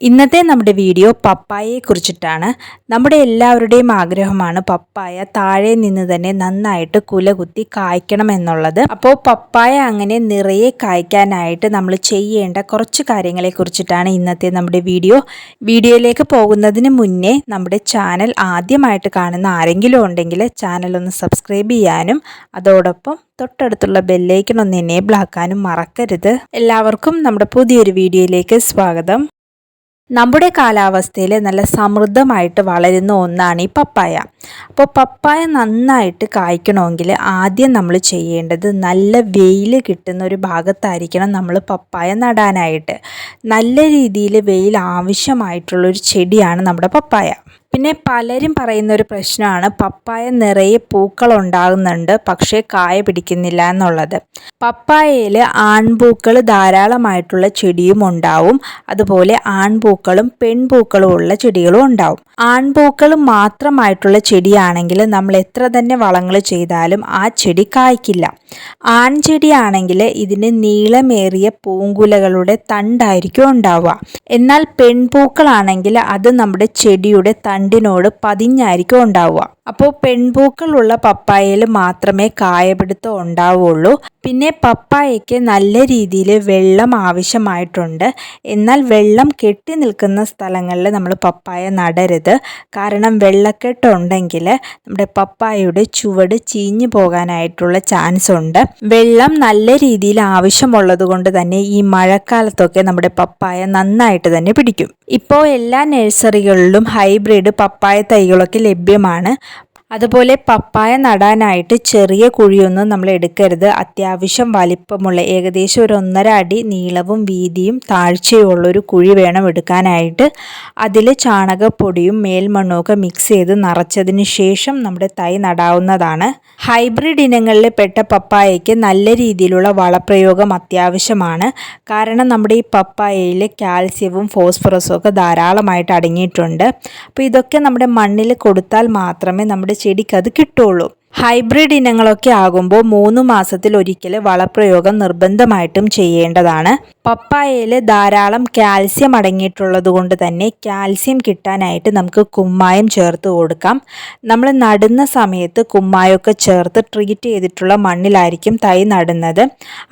ഇന്നത്തെ നമ്മുടെ വീഡിയോ പപ്പായയെ കുറിച്ചിട്ടാണ്. നമ്മുടെ എല്ലാവരുടെയും ആഗ്രഹമാണ് പപ്പായ താഴെ നിന്ന് തന്നെ നന്നായിട്ട് കുലകുത്തി കായ്ക്കണം എന്നുള്ളത്. അപ്പോൾ പപ്പായ അങ്ങനെ നിറയെ കായ്ക്കാനായിട്ട് നമ്മൾ ചെയ്യേണ്ട കുറച്ച് കാര്യങ്ങളെ കുറിച്ചിട്ടാണ് ഇന്നത്തെ നമ്മുടെ വീഡിയോ. വീഡിയോയിലേക്ക് പോകുന്നതിന് മുന്നേ നമ്മുടെ ചാനൽ ആദ്യമായിട്ട് കാണുന്ന ആരെങ്കിലും ഉണ്ടെങ്കിൽ ചാനൽ ഒന്ന് സബ്സ്ക്രൈബ് ചെയ്യാനും അതോടൊപ്പം തൊട്ടടുത്തുള്ള ബെല്ലേക്കിനൊന്ന് എനേബിൾ ആക്കാനും മറക്കരുത്. എല്ലാവർക്കും നമ്മുടെ പുതിയൊരു വീഡിയോയിലേക്ക് സ്വാഗതം. നമ്മുടെ കാലാവസ്ഥയിൽ നല്ല സമൃദ്ധമായിട്ട് വളരുന്ന ഒന്നാണ് ഈ പപ്പായ. അപ്പോൾ പപ്പായ നന്നായിട്ട് കായ്ക്കണമെങ്കിൽ ആദ്യം നമ്മൾ ചെയ്യേണ്ടത് നല്ല വെയിൽ കിട്ടുന്ന ഒരു ഭാഗത്തായിരിക്കണം നമ്മൾ പപ്പായ നടാനായിട്ട്. നല്ല രീതിയിൽ വെയിൽ ആവശ്യമായിട്ടുള്ളൊരു ചെടിയാണ് നമ്മുടെ പപ്പായ. പിന്നെ പലരും പറയുന്ന ഒരു പ്രശ്നമാണ്. പപ്പായ നിറയെ പൂക്കൾ ഉണ്ടാകുന്നുണ്ട് പക്ഷേ കായ പിടിക്കുന്നില്ല എന്നുള്ളത്. പപ്പായയിൽ ആൺപൂക്കൾ ധാരാളമായിട്ടുള്ള ചെടിയും ഉണ്ടാവും. അതുപോലെ ആൺപൂക്കളും പെൺപൂക്കളും ഉള്ള ചെടികളും ഉണ്ടാവും. ആൺപൂക്കൾ മാത്രമായിട്ടുള്ള ചെടിയാണെങ്കിൽ നമ്മൾ എത്ര തന്നെ വളങ്ങൾ ചെയ്താലും ആ ചെടി കായ്ക്കില്ല. ആൺചെടിയാണെങ്കിൽ ഇതിന് നീളമേറിയ പൂങ്കുലകളുടെ തണ്ടായിരിക്കും ഉണ്ടാവുക. എന്നാൽ പെൺപൂക്കളാണെങ്കിൽ അത് നമ്മുടെ ചെടിയുടെ തണ്ടിനോട് പതിഞ്ഞായിരിക്കും ഉണ്ടാവുക. അപ്പോൾ പെൺപൂക്കളുള്ള പപ്പായയിൽ മാത്രമേ കായപിടുത്തം ഉണ്ടാവുള്ളൂ. പിന്നെ പപ്പായയ്ക്ക് നല്ല രീതിയിൽ വെള്ളം ആവശ്യമായിട്ടുണ്ട്. എന്നാൽ വെള്ളം കെട്ടി നിൽക്കുന്ന സ്ഥലങ്ങളിൽ നമ്മൾ പപ്പായ നടരുത്. കാരണം വെള്ളക്കെട്ടുണ്ടെങ്കിൽ നമ്മുടെ പപ്പായയുടെ ചുവട് ചീഞ്ഞു പോകാനായിട്ടുള്ള ചാൻസ് ഉണ്ട്. വെള്ളം നല്ല രീതിയിൽ ആവശ്യമുള്ളത് കൊണ്ട് തന്നെ ഈ മഴക്കാലത്തൊക്കെ നമ്മുടെ പപ്പായ നന്നായിട്ട് തന്നെ പിടിക്കും. ഇപ്പോൾ എല്ലാ നഴ്സറികളിലും ഹൈബ്രിഡ് പപ്പായ തൈകളൊക്കെ ലഭ്യമാണ്. അതുപോലെ പപ്പായ നടാനായിട്ട് ചെറിയ കുഴിയൊന്നും നമ്മൾ എടുക്കരുത്. അത്യാവശ്യം വലിപ്പമുള്ള ഏകദേശം ഒരു ഒന്നര അടി നീളവും വീതിയും താഴ്ചയുള്ള ഒരു കുഴി വേണം എടുക്കാനായിട്ട്. അതിൽ ചാണകപ്പൊടിയും മേൽമണ്ണുമൊക്കെ മിക്സ് ചെയ്ത് നിറച്ചതിന് ശേഷം നമ്മുടെ തൈ നടാവുന്നതാണ്. ഹൈബ്രിഡ് ഇനങ്ങളിൽ പെട്ട പപ്പായയ്ക്ക് നല്ല രീതിയിലുള്ള വളപ്രയോഗം അത്യാവശ്യമാണ്. കാരണം നമ്മുടെ ഈ പപ്പായയിൽ കാൽസ്യവും ഫോസ്ഫറസും ഒക്കെ ധാരാളമായിട്ട് അടങ്ങിയിട്ടുണ്ട്. അപ്പോൾ ഇതൊക്കെ നമ്മുടെ മണ്ണിൽ കൊടുത്താൽ മാത്രമേ നമ്മുടെ ചെടിക്ക് അത് കിട്ടുള്ളൂ. ഹൈബ്രിഡ് ഇനങ്ങളൊക്കെ ആകുമ്പോൾ മൂന്ന് മാസത്തിൽ ഒരിക്കൽ വളപ്രയോഗം നിർബന്ധമായിട്ടും ചെയ്യേണ്ടതാണ്. പപ്പായയിൽ ധാരാളം കാൽസ്യം അടങ്ങിയിട്ടുള്ളത് കൊണ്ട് തന്നെ കാൽസ്യം കിട്ടാനായിട്ട് നമുക്ക് കുമ്മായം ചേർത്ത് കൊടുക്കാം. നമ്മൾ നടുന്ന സമയത്ത് കുമ്മായമൊക്കെ ചേർത്ത് ട്രീറ്റ് ചെയ്തിട്ടുള്ള മണ്ണിലായിരിക്കും തൈ നടുന്നത്.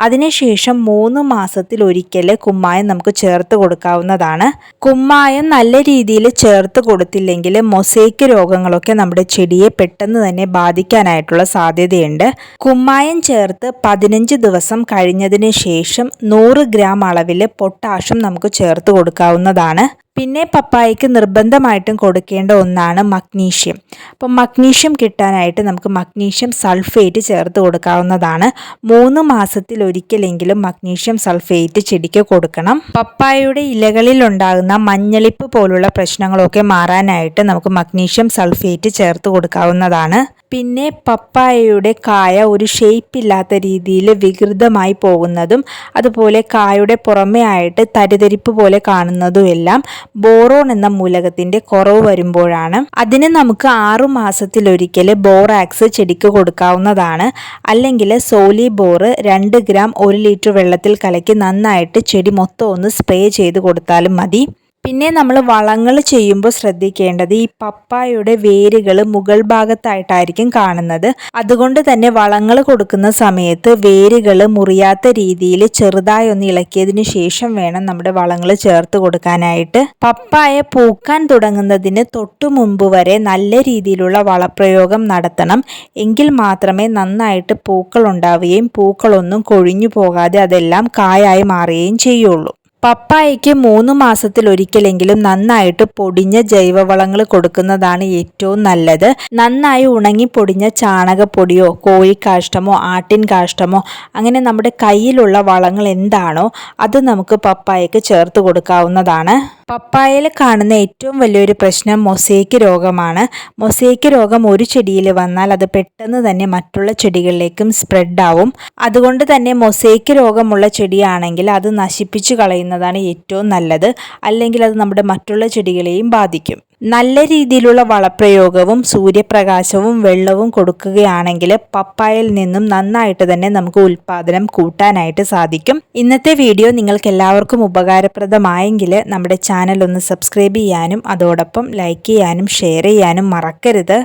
അതിനുശേഷം മൂന്ന് മാസത്തിൽ ഒരിക്കൽ കുമ്മായം നമുക്ക് ചേർത്ത് കൊടുക്കാവുന്നതാണ്. കുമ്മായം നല്ല രീതിയിൽ ചേർത്ത് കൊടുത്തില്ലെങ്കിൽ മൊസൈക്ക് രോഗങ്ങളൊക്കെ നമ്മുടെ ചെടിയെ പെട്ടെന്ന് തന്നെ ബാധിക്കാനായിട്ട് ഉണ്ടാകാനായിട്ടുള്ള സാധ്യതയുണ്ട്. കുമ്മായം ചേർത്ത് പതിനഞ്ച് ദിവസം കഴിഞ്ഞതിന് ശേഷം നൂറ് ഗ്രാം അളവിൽ പൊട്ടാഷും നമുക്ക് ചേർത്ത് കൊടുക്കാവുന്നതാണ്. പിന്നെ പപ്പായയ്ക്ക് നിർബന്ധമായിട്ടും കൊടുക്കേണ്ട ഒന്നാണ് മഗ്നീഷ്യം. അപ്പം മഗ്നീഷ്യം കിട്ടാനായിട്ട് നമുക്ക് മഗ്നീഷ്യം സൾഫേറ്റ് ചേർത്ത് കൊടുക്കാവുന്നതാണ്. മൂന്ന് മാസത്തിൽ ഒരിക്കലെങ്കിലും മഗ്നീഷ്യം സൾഫേറ്റ് ചെടിക്ക് കൊടുക്കണം. പപ്പായയുടെ ഇലകളിൽ ഉണ്ടാകുന്ന മഞ്ഞളിപ്പ് പോലുള്ള പ്രശ്നങ്ങളൊക്കെ മാറാനായിട്ട് നമുക്ക് മഗ്നീഷ്യം സൾഫേറ്റ് ചേർത്ത് കൊടുക്കാവുന്നതാണ്. പിന്നെ പപ്പായയുടെ കായ ഒരു ഷേപ്പ് ഇല്ലാത്ത രീതിയിൽ വികൃതമായി പോകുന്നതും അതുപോലെ കായയുടെ പുറമേ ആയിട്ട് തരിതരിപ്പ് പോലെ കാണുന്നതും എല്ലാം ബോറോൺ എന്ന മൂലകത്തിന്റെ കുറവ് വരുമ്പോഴാണ്. അതിന് നമുക്ക് ആറു മാസത്തിലൊരിക്കൽ ബോറാക്സ് ചെടിക്ക് കൊടുക്കാവുന്നതാണ്. അല്ലെങ്കിൽ സോലി ബോറ് രണ്ട് ഗ്രാം ഒരു ലിറ്റർ വെള്ളത്തിൽ കലക്കി നന്നായിട്ട് ചെടി മൊത്തം ഒന്ന് സ്പ്രേ ചെയ്ത് കൊടുത്താലും മതി. പിന്നെ നമ്മൾ വളങ്ങൾ ചെയ്യുമ്പോൾ ശ്രദ്ധിക്കേണ്ടത് ഈ പപ്പായയുടെ വേരുകൾ മുകൾ ഭാഗത്തായിട്ടായിരിക്കും കാണുന്നത്. അതുകൊണ്ട് തന്നെ വളങ്ങൾ കൊടുക്കുന്ന സമയത്ത് വേരുകൾ മുറിയാത്ത രീതിയിൽ ചെറുതായി ഒന്ന് ഇളക്കിയതിന് ശേഷം വേണം നമ്മുടെ വളങ്ങൾ ചേർത്ത് കൊടുക്കാനായിട്ട്. പപ്പായ പൂക്കാൻ തുടങ്ങുന്നതിന് തൊട്ടു മുമ്പ് വരെ നല്ല രീതിയിലുള്ള വളപ്രയോഗം നടത്തണം. എങ്കിൽ മാത്രമേ നന്നായിട്ട് പൂക്കൾ ഉണ്ടാവുകയും പൂക്കളൊന്നും കൊഴിഞ്ഞു പോകാതെ അതെല്ലാം കായായി മാറുകയും ചെയ്യുള്ളൂ. പപ്പായയ്ക്ക് മൂന്ന് മാസത്തിൽ ഒരിക്കലെങ്കിലും നന്നായിട്ട് പൊടിഞ്ഞ ജൈവവളങ്ങൾ കൊടുക്കുന്നതാണ് ഏറ്റവും നല്ലത്. നന്നായി ഉണങ്ങി പൊടിഞ്ഞ ചാണകപ്പൊടിയോ കോഴിക്കാഷ്ടമോ ആട്ടിൻ കാഷ്ടമോ അങ്ങനെ നമ്മുടെ കയ്യിലുള്ള വളങ്ങൾ എന്താണോ അത് നമുക്ക് പപ്പായയ്ക്ക് ചേർത്ത് കൊടുക്കാവുന്നതാണ്. പപ്പായയിൽ കാണുന്ന ഏറ്റവും വലിയൊരു പ്രശ്നം മൊസൈക്ക് രോഗമാണ്. മൊസൈക്ക് രോഗം ഒരു ചെടിയിൽ വന്നാൽ അത് പെട്ടെന്ന് തന്നെ മറ്റുള്ള ചെടികളിലേക്കും സ്പ്രെഡ് ആവും അതുകൊണ്ട് തന്നെ മൊസൈക്ക് രോഗമുള്ള ചെടിയാണെങ്കിൽ അത് നശിപ്പിച്ചു കളയുന്നത് ചെയ്യുന്നതാണ് ഏറ്റവും നല്ലത്. അല്ലെങ്കിൽ അത് നമ്മുടെ മറ്റുള്ള ചെടികളെയും ബാധിക്കും. നല്ല രീതിയിലുള്ള വളപ്രയോഗവും സൂര്യപ്രകാശവും വെള്ളവും കൊടുക്കുകയാണെങ്കിൽ പപ്പായയിൽ നിന്നും നന്നായിട്ട് തന്നെ നമുക്ക് ഉൽപാദനം കൂട്ടാനായിട്ട് സാധിക്കും. ഇന്നത്തെ വീഡിയോ നിങ്ങൾക്ക് എല്ലാവർക്കും ഉപകാരപ്രദമായെങ്കിൽ നമ്മുടെ ചാനൽ ഒന്ന് സബ്സ്ക്രൈബ് ചെയ്യാനും അതോടൊപ്പം ലൈക്ക് ചെയ്യാനും ഷെയർ ചെയ്യാനും മറക്കരുത്.